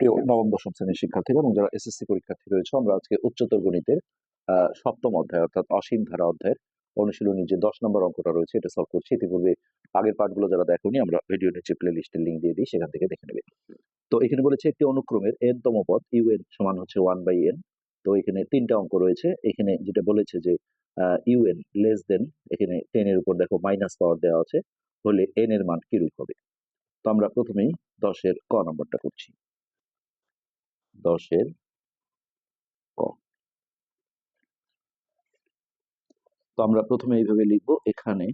প্রিয় নবম দশম শ্রেণির শিক্ষার্থীরা এবং যারা এসএসসি পরীক্ষার্থী রয়েছে আমরা আজকে উচ্চতর গণিতের সপ্তম অধ্যায় অর্থাৎ অসীম ধারা অধ্যায়ের অনুশীলনী যে দশ নম্বর অঙ্কটা রয়েছে এটা সলভ করছি। ইতিপূর্বে আগের পার্টগুলো যারা দেখোনি আমরা ভিডিও নিচে প্লে লিস্টের লিঙ্ক দিয়ে দিই সেখান থেকে দেখে নেবে। তো এখানে বলেছে একটি অনুক্রমের এন তম পদ ইউ এন সমান হচ্ছে ওয়ান বাই এন তো এখানে তিনটা অঙ্ক রয়েছে। এখানে যেটা বলেছে যে ইউ এন লেস দেন এখানে টেন এর উপর দেখো মাইনাস পাওয়ার দেওয়া আছে হলে এন এর মান কিরূপ হবে? তো আমরা প্রথমেই দশের ক নম্বরটা করছি। দশের ক তো আমরা প্রথমে এইভাবে লিখব, এখানে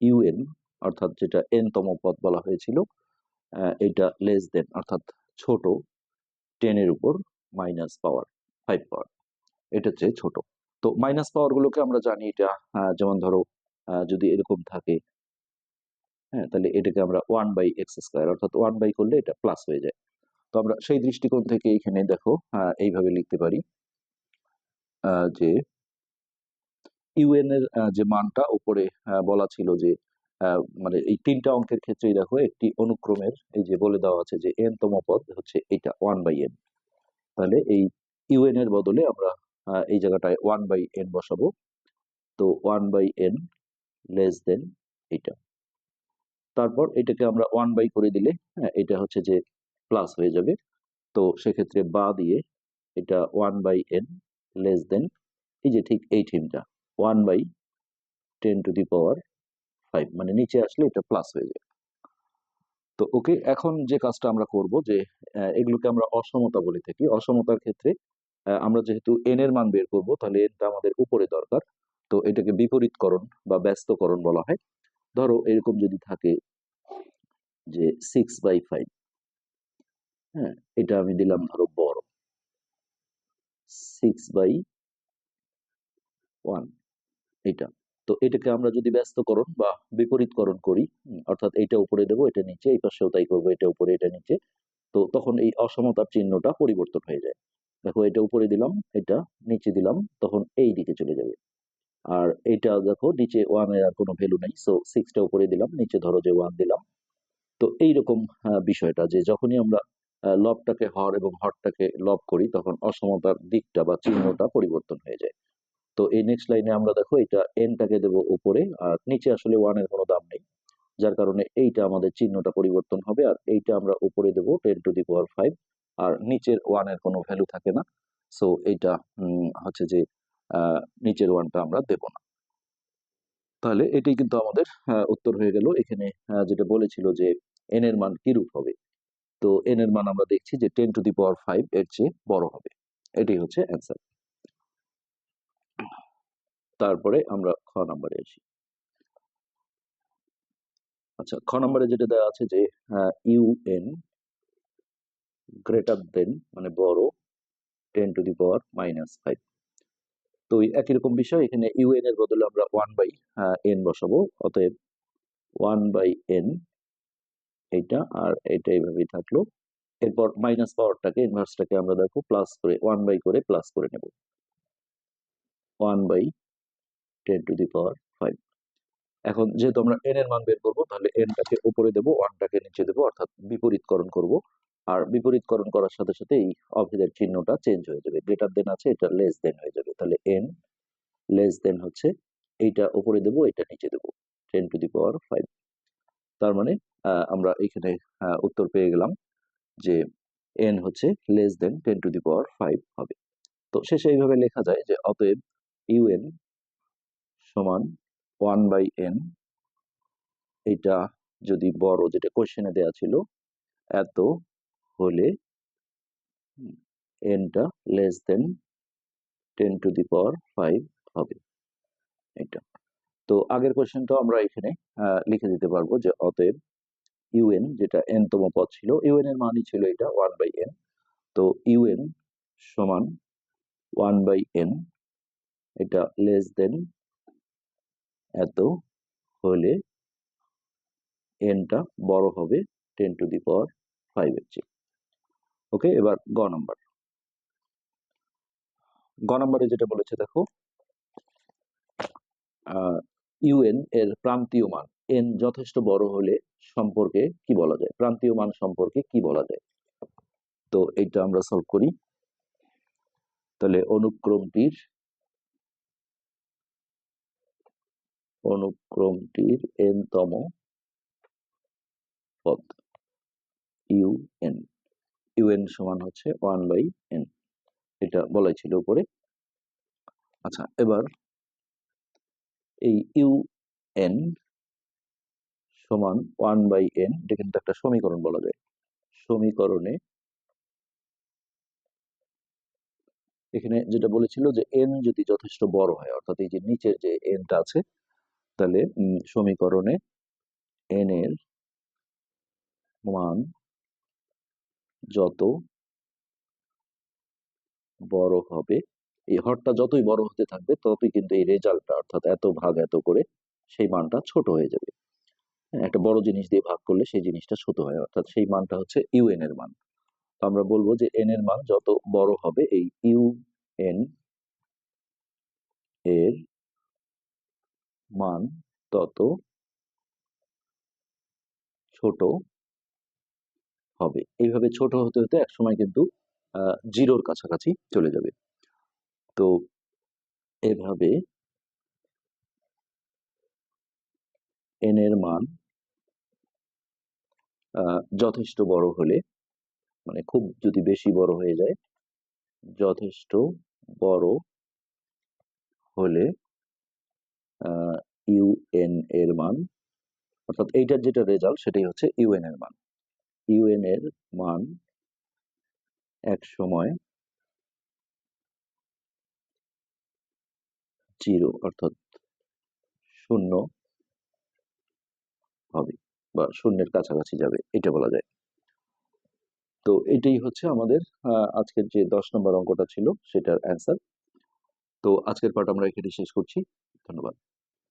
ইউএন অর্থাৎ যেটা এন তম পদ বলা হয়েছিল এটা লেস দেন অর্থাৎ ছোট টেন এর উপর মাইনাস পাওয়ার ফাইভ পাওয়ার এটা হচ্ছে ছোট। তো মাইনাস পাওয়ার গুলোকে আমরা জানি এটা যেমন ধরো যদি এরকম থাকে হ্যাঁ তাহলে এটাকে আমরা ওয়ান বাই এক্স স্কোয়ার অর্থাৎ ওয়ান বাই করলে এটা প্লাস হয়ে যায়। তো আমরা সেই দৃষ্টিকোণ থেকে এখানে দেখো এইভাবে লিখতে পারি যে ইউএন এর যে মানটা উপরে বলা ছিল যে মানে এই তিনটা অঙ্কের ক্ষেত্রেই দেখো একটি অনুক্রমের, এই যে বলে দেওয়া আছে যে এন তম পদ হচ্ছে এটা ওয়ান বাই এন তাহলে এই ইউএন এর বদলে আমরা এই জায়গাটায় ওয়ান বাই এন বসাবো। তো one by n less than এটা। তারপর এটাকে আমরা ওয়ান বাই করে দিলে হ্যাঁ এটা হচ্ছে যে প্লাস হয়ে যাবে। তো সেক্ষেত্রে বা দিয়ে এটা one by n less than এই যে ঠিক এই থিমটা one by ten to the power five মানে নিচে আসলে এটা প্লাস হয়ে যাবে। তো ওকে এখন যে কাজটা আমরা করব যে এগুলোকে আমরা অসমতা বলে থাকি। অসমতার ক্ষেত্রে আমরা যেহেতু এন এর মান বের করব, তাহলে এনটা আমাদের উপরে দরকার। তো এটাকে বিপরীতকরণ বা ব্যস্তকরণ বলা হয়। ধরো এরকম যদি থাকে যে সিক্স বাই ফাইভ হ্যাঁ এটা আমি দিলাম ধরো বড়। সিক্স বাই ওয়ান এটা। তো এটাকে আমরা যদি ব্যস্তকরণ বা বিপরীতকরণ করি অর্থাৎ এটা উপরে দেবো, এটা নিচে, এই পাশেও তাই করব, এটা উপরে, এটা নিচে, তো তখন এই অসমতার চিহ্নটা পরিবর্তন হয়ে যায়। দেখো এটা উপরে দিলাম, এটা নিচে দিলাম, তখন এই দিকে চলে যাবে। আর এটা দেখো, নিচে ওয়ানের আর কোনো ভ্যালু নেই সো সিক্সটা উপরে দিলাম, নিচে ধরো যে ওয়ান দিলাম তো এইরকম বিষয়টা যে যখনই আমরা লবটাকে হর এবং হরটাকে লব করি, তখন অসমতার দিকটা বা চিহ্নটা পরিবর্তন হয়ে যায়। তো এই নেক্সট লাইনে আমরা দেখো, এটা এনটাকে দেবো উপরে, আর নিচে আসলে ওয়ানের কোনো দাম নেই। যার কারণে এইটা আমাদের চিহ্নটা পরিবর্তন হবে, আর এইটা আমরা উপরে দেবো ten to the power five আর নিচের ওয়ানের কোনো ভ্যালু থাকে না। সো এইটা হচ্ছে যে নিচের ওয়ানটা আমরা দেব না। তাহলে এটাই কিন্তু আমাদের উত্তর হয়ে গেল। এখানে যেটা বলেছিল যে এন এর মান কিরূপ হবে? তো এন এর মান আমরা দেখছি যে ten to the power five এর চেয়ে বড় হবে। এটাই হচ্ছে অ্যান্সার তারপরে আমরা খ নাম্বারে আসি। আচ্ছা খ নম্বরে যেটা দেওয়া আছে যে ইউ এন গ্রেটার দেন মানে বড় ten to the power minus five তো একই রকম বিষয়, এখানে ইউ এন এর বদলে আমরা ওয়ান বাই এন বসাবো। অতএব ওয়ান বাই এন এইটা আর এটা এইভাবেই থাকল। এরপর মাইনাস পাওয়ারটাকে ইনভার্সটাকে আমরা দেখো প্লাস করে ওয়ান বাই করে প্লাস করে নেব। One by ten to the power five এখন যেহেতু আমরা এন এর মান বের করব, তাহলে এনটাকে উপরে দেবো ওয়ানটাকে নিচে দেবো, অর্থাৎ বিপরীতকরণ করব। আর বিপরীতকরণ করার সাথে সাথে এই অভেদের চিহ্নটা চেঞ্জ হয়ে যাবে। গ্রেটার দেন আছে, এটা লেস দেন হয়ে যাবে। তাহলে এন লেস দেন হচ্ছে, এইটা উপরে দেবো এটা নিচে দেবো। Ten to the power five তার মানে আমরা এখানে উত্তর পেয়ে গেলাম যে এন হচ্ছে less than ten to the power five হবে। তো শেষে এইভাবে লেখা যায় যে অতএব ইউএন সমান ওয়ান বাই এন এটা যদি বড় যেটা কোশ্চেনে দেয়া ছিল, এত হলে এনটা less than ten to the power five হবে এটা। তো আগের কোশ্চেনটা আমরা এখানে লিখে দিতে পারব যে অতএব ইউএন যেটা এন তম পদ ছিল ইউএন এর মানই ছিল এটা ওয়ান বাই এন তো ইউএন সমান ওয়ান বাই এন এটা লেস দেন এত হলে এনটা বড় হবে ten to the power five এর চেয়ে। ওকে এবার গ নাম্বার গ নাম্বারে যেটা বলেছে, দেখো ইউএন এর প্রান্তীয় মান। এন যথেষ্ট বড় হলে সম্পর্কে কি বলা যায়? প্রান্তীয় মান সম্পর্কে কি বলা যায়? তো এইটা আমরা সলভ করি। তাহলে অনুক্রমটির অনুক্রমটির এন তম পদ, ইউএন। ইউএন সমান হচ্ছে ওয়ান বাই এন। এটা বলাই ছিল উপরে। আচ্ছা এবার এই ইউ এন সমান ওয়ান বাই এন, এটা কিন্তু একটা সমীকরণ বলা যায়। সমীকরণে এখানে যেটা বলেছিল যে এন যদি যথেষ্ট বড় হয়, অর্থাৎ এই যে নিচের যে এনটা আছে, তাহলে সমীকরণে এন এর মান যত বড় হবে এই হরটা যতই বড় হতে থাকবে ততই কিন্তু এই রেজাল্টটা অর্থাৎ এত ভাগ এত করে সেই মানটা ছোট হয়ে যাবে। হ্যাঁ, একটা বড় জিনিস দিয়ে ভাগ করলে সেই জিনিসটা ছোট হয় অর্থাৎ সেই মানটা হচ্ছে ইউএন এর মান। তো আমরা বলব যে এন এর মান যত বড় হবে এই ইউ এন এর মান তত ছোট হবে। এইভাবে ছোট হতে হতে একসময় কিন্তু জিরোর কাছাকাছি চলে যাবে। তো এভাবে এন এর মান যথেষ্ট বড় হলে মানে খুব যদি বেশি বড় হয়ে যায়, যথেষ্ট বড় হলে ইউএন এর মান, অর্থাৎ এইটার যেটা রেজাল্ট সেটাই হচ্ছে ইউএন এর মান। ইউএন এর মান এক সময় জিরো অর্থাৎ শূন্য হবে বা শূন্যের কাছাকাছি যাবে, এটা বলা যায়। তো এটাই হচ্ছে আমাদের আজকের যে দশ নম্বর অঙ্কটা ছিল, সেটার অ্যান্সার তো আজকের পাঠ আমরা এখানে শেষ করছি। ধন্যবাদ।